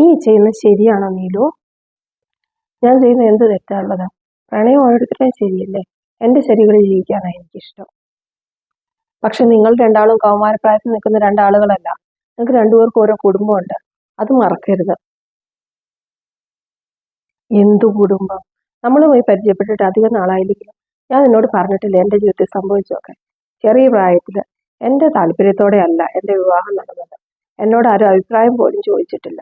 നീ ചെയ്യുന്നത് ശരിയാണോ നീലു? ഞാൻ ചെയ്യുന്നത് എന്ത് തെറ്റാണുള്ളത്? പ്രണയം ഓരോരുത്തരുടെയും ശരിയല്ലേ? എന്റെ ശരികളിൽ ജീവിക്കാനാണ് എനിക്കിഷ്ടം. പക്ഷെ നിങ്ങൾ രണ്ടാളും കൗമാരപ്രായത്തിൽ നിൽക്കുന്ന രണ്ടാളുകളല്ല. നിങ്ങൾക്ക് രണ്ടുപേർക്കും ഓരോ കുടുംബമുണ്ട്. അത് മറക്കരുത്. എന്തു കുടുംബം? നമ്മളുമായി പരിചയപ്പെട്ടിട്ട് അധികം നാളായില്ലെങ്കിലും ഞാൻ നിന്നോട് പറഞ്ഞിട്ടില്ല എന്റെ ജീവിതത്തിൽ സംഭവിച്ചൊക്കെ ചെറിയ പ്രായത്തിൽ എന്റെ താല്പര്യത്തോടെയല്ല എന്റെ വിവാഹം നടന്നത്. എന്നോട് ആരും അഭിപ്രായം പോലും ചോദിച്ചിട്ടില്ല.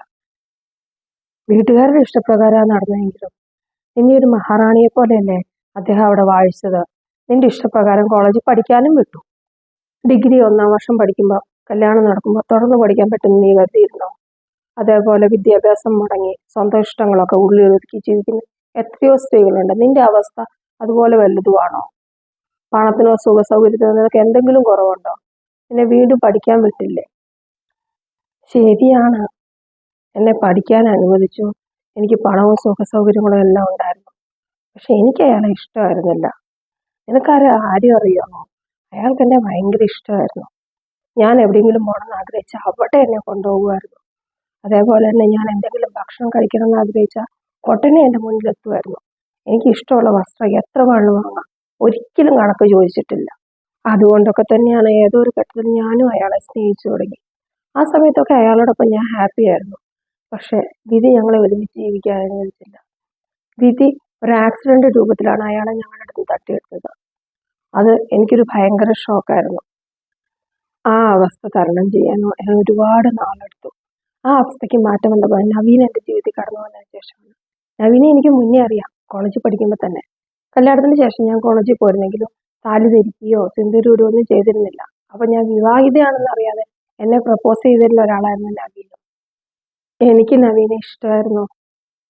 വീട്ടുകാരുടെ ഇഷ്ടപ്രകാരമാണ് നടന്നതെങ്കിലും. നിന്നെ ഒരു മഹാറാണിയെ പോലെയല്ലേ അദ്ദേഹം അവിടെ വാഴിച്ചത്? നിന്റെ ഇഷ്ടപ്രകാരം കോളേജിൽ പഠിക്കാനും വിട്ടു. ഡിഗ്രി ഒന്നാം വർഷം പഠിക്കുമ്പോൾ കല്യാണം നടക്കുമ്പോൾ തുടർന്ന് പഠിക്കാൻ പറ്റുന്ന നീ കരുതിയിരുന്നോ? അതേപോലെ വിദ്യാഭ്യാസം മുടങ്ങി സ്വന്തം ഇഷ്ടങ്ങളൊക്കെ ഉള്ളിൽ ഒതുക്കി ജീവിക്കുന്ന എത്രയോ സ്ത്രീകളുണ്ട്. നിന്റെ അവസ്ഥ അതുപോലെ വലുതുവാണോ? പണത്തിനോ സുഖ സൗകര്യത്തിനോ എന്തെങ്കിലും കുറവുണ്ടോ? നിന്നെ വീണ്ടും പഠിക്കാൻ വിട്ടില്ലേ? ശരിയാണ്. എന്നെ പഠിക്കാൻ അനുവദിച്ചു. എനിക്ക് പണവും സുഖ സൗകര്യങ്ങളും എല്ലാം ഉണ്ടായിരുന്നു. പക്ഷെ എനിക്ക് അയാളെ ഇഷ്ടമായിരുന്നില്ല. നിനക്കാരെ ആരും അറിയാമോ? അയാൾക്ക് എന്നെ ഭയങ്കര ഇഷ്ടമായിരുന്നു. ഞാൻ എവിടെയെങ്കിലും പോകണമെന്ന് ആഗ്രഹിച്ച അവിടെ എന്നെ കൊണ്ടുപോകുമായിരുന്നു. അതേപോലെ തന്നെ ഞാൻ എന്തെങ്കിലും ഭക്ഷണം കഴിക്കണമെന്ന് ആഗ്രഹിച്ചാൽ ഉടനെ എന്റെ മുന്നിൽ എത്തുമായിരുന്നു എനിക്ക് ഇഷ്ടമുള്ള വസ്ത്രം എത്ര വേണം വാങ്ങാം. ഒരിക്കലും കണക്ക് ചോദിച്ചിട്ടില്ല. അതുകൊണ്ടൊക്കെ തന്നെയാണ് ഏതോ ഒരു ഘട്ടത്തിൽ ഞാനും അയാളെ സ്നേഹിച്ചു തുടങ്ങി. ആ സമയത്തൊക്കെ അയാളോടൊപ്പം ഞാൻ ഹാപ്പി ആയിരുന്നു. പക്ഷെ വിധി ഞങ്ങളെ ഒരുമിച്ച് ജീവിക്കാൻ അനുവദിച്ചില്ല. വിധി ഒരു ആക്സിഡന്റ് രൂപത്തിലാണ് അയാളെ ഞങ്ങളുടെ അടുത്ത് തട്ടിയെടുത്തത്. അത് എനിക്കൊരു ഭയങ്കര ഷോക്കായിരുന്നു ആ അവസ്ഥ തരണം ചെയ്യാൻ ഒരുപാട് നാളെടുത്തു. ആ അവസ്ഥയ്ക്ക് മാറ്റം വന്നപ്പോൾ നവീൻ എന്റെ ജീവിതത്തിൽ കടന്നു വന്നതിന് ശേഷമാണ്. നവീനെ എനിക്ക് മുന്നേ അറിയാം കോളേജിൽ പഠിക്കുമ്പോൾ തന്നെ. കല്യാണത്തിന് ശേഷം ഞാൻ കോളേജിൽ പോയിരുന്നെങ്കിലും താലി ധരിക്കുകയോ സിന്ദൂരിടുകയോ ഒന്നും ചെയ്തിരുന്നില്ല. അപ്പൊ ഞാൻ വിവാഹിതയാണെന്ന് അറിയാതെ എന്നെ പ്രപ്പോസ് ചെയ്തിരുന്ന ഒരാളായിരുന്നു നവീൻ എനിക്ക് നവീനെ ഇഷ്ടമായിരുന്നു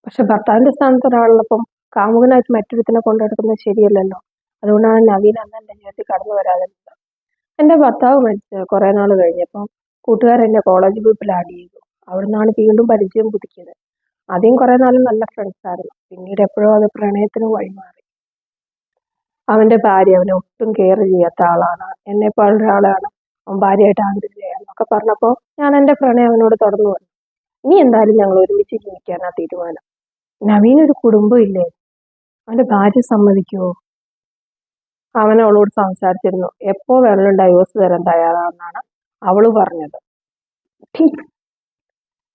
പക്ഷെ ഭർത്താവിന്റെ സ്ഥാനത്ത് ഒരാളുള്ളപ്പം കാമുകനായിട്ട് മറ്റൊരുത്തിനെ കൊണ്ടെടുക്കുന്നത് ശരിയല്ലല്ലോ. അതുകൊണ്ടാണ് നവീൻ അന്ന് എന്റെ ജീവിതത്തിൽ കടന്നു വരാതിരുന്നത്. എന്റെ ഭർത്താവ് മരിച്ച് കുറേ നാൾ കഴിഞ്ഞപ്പം കൂട്ടുകാർ എന്നെ കോളേജ് ഗ്രൂപ്പിൽ ആഡ് ചെയ്തു. അവിടുന്നാണ് വീണ്ടും പരിചയം പുതുക്കിയത്. ആദ്യം കുറേ നാളും നല്ല ഫ്രണ്ട്സ് ആയിരുന്നു. പിന്നീട് എപ്പോഴും അത് പ്രണയത്തിന് വഴിമാറി അവന്റെ ഭാര്യ അവനെ ഒട്ടും കെയർ ചെയ്യാത്ത ആളാണ്. എന്നെ ആളാണ് അവൻ ഭാര്യയായിട്ട് ആഗ്രഹിക്കുക എന്നൊക്കെ പറഞ്ഞപ്പോൾ ഞാൻ എന്റെ പ്രണയം അവനോട് തുറന്നു പറഞ്ഞു. ഇനി എന്തായാലും ഞങ്ങൾ ഒരുമിച്ച് ജീവിക്കാനാ തീരുമാനം. നവീൻ ഒരു കുടുംബം ഇല്ലേ? അവന്റെ ഭാര്യ സമ്മതിക്കുമോ അവൻ അവളോട് സംസാരിച്ചിരുന്നു. എപ്പോ വേണമെങ്കിലും ഡൈവോഴ്സ് തരാൻ തയ്യാറാണെന്നാണ് അവൾ പറഞ്ഞത്.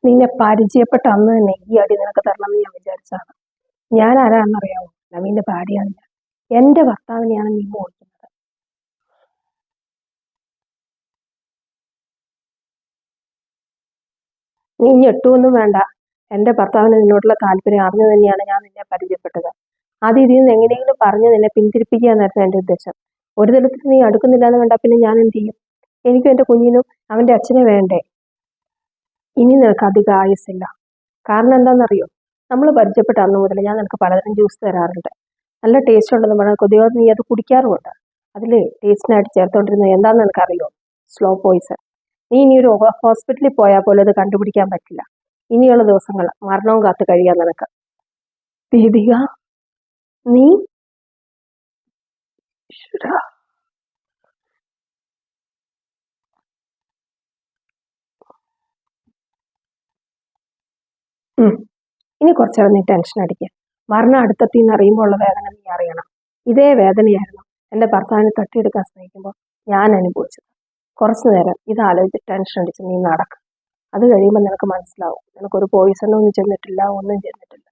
നിന്നെ പരിചയപ്പെട്ട അന്ന് തന്നെ ഈ അടി നിനക്ക് തരണമെന്ന് ഞാൻ വിചാരിച്ചാണ് ഞാൻ ആരാണെന്നറിയാമോ നവീന്റെ ഭാര്യയാണ് ഞാൻ. എന്റെ ഭർത്താവിനെയാണ് നീ മോഹിക്കുന്നത്. നീ ഞെട്ടുമൊന്നും വേണ്ട. എന്റെ ഭർത്താവിന് നിന്നോടുള്ള താല്പര്യം അറിഞ്ഞു തന്നെയാണ് ഞാൻ നിന്നെ പരിചയപ്പെട്ടത്. ആദ്യം ഇതിൽ നിന്ന് എങ്ങനെയെങ്കിലും പറഞ്ഞ് നിന്നെ പിന്തിരിപ്പിക്കുക എന്നായിരുന്നു എന്റെ ഉദ്ദേശം. ഒരു തരത്തിൽ നീ അടുക്കുന്നില്ല എന്ന് പിന്നെ ഞാൻ എന്ത് ചെയ്യും? എനിക്കും എന്റെ കുഞ്ഞിനും അവന്റെ അച്ഛനെ വേണ്ടേ? ഇനി നിനക്ക് അധികം ആയുസില്ല കാരണം എന്താണെന്നറിയോ? നമ്മൾ പരിചയപ്പെട്ട അന്ന് മുതൽ ഞാൻ നിനക്ക് പലതരം ജ്യൂസ് തരാറുണ്ട്. നല്ല ടേസ്റ്റ് ഉണ്ടെന്ന് പറഞ്ഞാൽ കൊതിയോടെ നീ അത് കുടിക്കാറുമുണ്ട്. അതിൽ ടേസ്റ്റിനായിട്ട് ചേർത്തോണ്ടിരുന്നത് എന്താണെന്ന് നിനക്കറിയോ? സ്ലോ പോയിസൺ നീ ഇനി ഒരു ഹോസ്പിറ്റലിൽ പോയാൽ പോലും അത് കണ്ടുപിടിക്കാൻ പറ്റില്ല. ഇനിയുള്ള ദിവസങ്ങൾ മരണവും കാത്തു കഴിയാൻ നിനക്ക് ദീപിക നീ. ഇനി കുറച്ചേരം നീ ടെൻഷൻ അടിക്കുക മരണം അടുത്തെത്തി എന്ന് അറിയുമ്പോൾ ഉള്ള വേദന നീ അറിയണം. ഇതേ വേദനയായിരുന്നു എന്റെ ഭർത്താവിനെ തട്ടിയെടുക്കാൻ സ്നേഹിക്കുമ്പോൾ ഞാൻ അനുഭവിച്ചത്. കുറച്ചു നേരം ഇത് ആലോചിച്ച് ടെൻഷൻ അടിച്ച് നീ നടക്കും. അത് കഴിയുമ്പോൾ നിനക്ക് മനസ്സിലാവും. നിനക്കൊരു പോയിസണും ഒന്നും ചെന്നിട്ടില്ല ഒന്നും ചെന്നിട്ടില്ല.